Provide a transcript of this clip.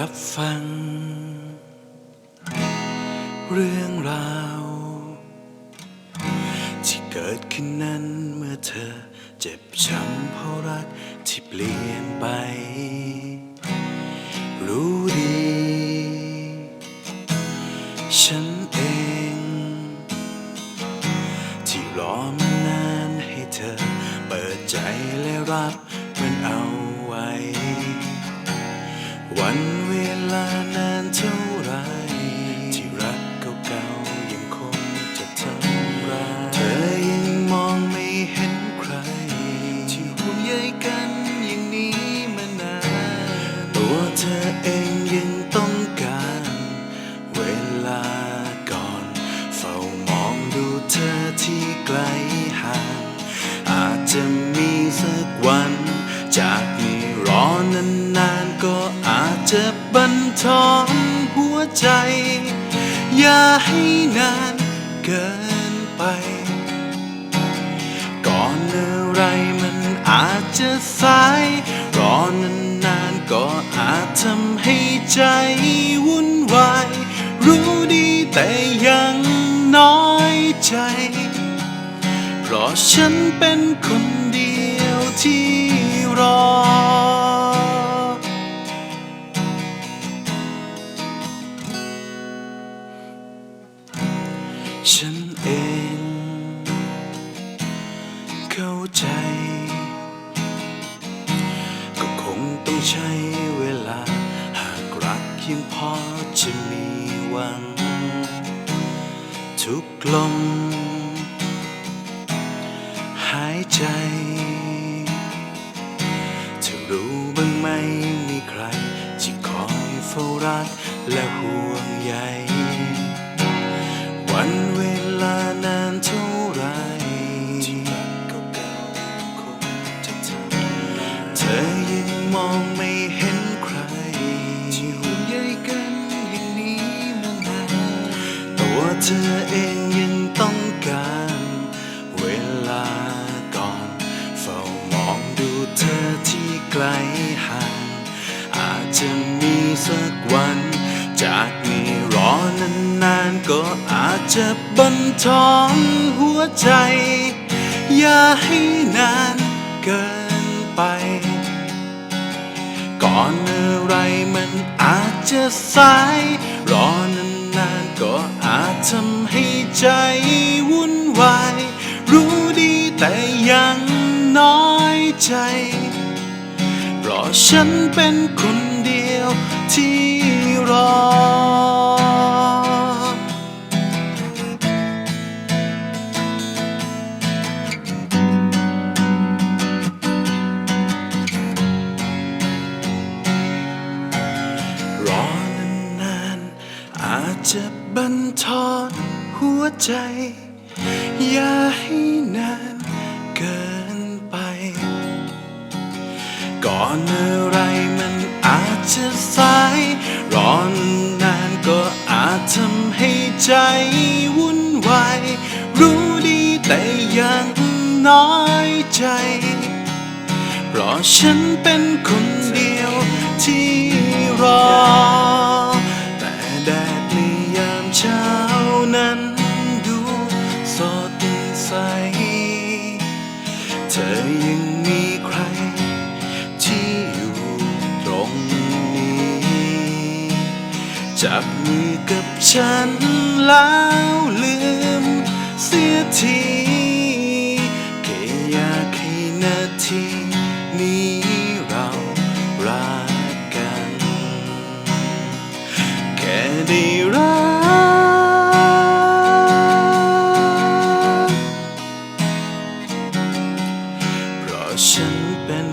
รับฟัง เรื่องราว ที่เกิดขึ้นนั้นเมื่อเธอเจ็บช้ำเพราะรักที่เปลี่ยนไป รู้ดี ฉันเอง ที่รอมานานให้เธอ เปิดใจและรับ ที่ห่วงใยกันอย่างนี้มานานตัวเธอเองยังต้องการ เวลาก่อน เฝ้ามองดูเธอที่ไกลห่าง อาจจะมีสักวัน จากนี้รอนานๆก็อาจจะบันทอนหัวใจ อย่าให้นานเกินไป ก่อนอะไรมันอา จะสาย รอนานๆก็อาจทำให้ใจวุ่นวาย รู้ดีแต่ยังน้อยใจ เพราะฉันเป็นคนเดียวที่รอ เพียงพอจะมีหวัง ทุกลมหายใจเธอรู้บ้างไหมมีใครที่คอยเฝ้ารักและห่วงใย ธอเองยังต้องการเวลาก่อน เฝ้ามองดูเธอที่ไกลห่าง อาจจะมีสักวัน จากนี้รอนานๆก็อาจจะบันทอนหัวใจ อย่าให้นานเกินไป ก่อนอะไรมันอาจจะสาย ใจ เพราะฉันเป็นคนเดียวที่รอรอนานๆอาจจะบันทอนหัวใจ อย่าให้นานเกิน ก่อนอะไรมันอาจจะสายรอนนานก็อาจทำให้ใจวุ่นวาย รู้ดีแต่ยังน้อยใจ เพราะฉันเป็นคนเดียวที่รอ จับมือกับฉันแล้วลืมเสียทีแค่อยากให้นาทีนี้เรารักกัน แค่ได้รักเพราะฉันเป็น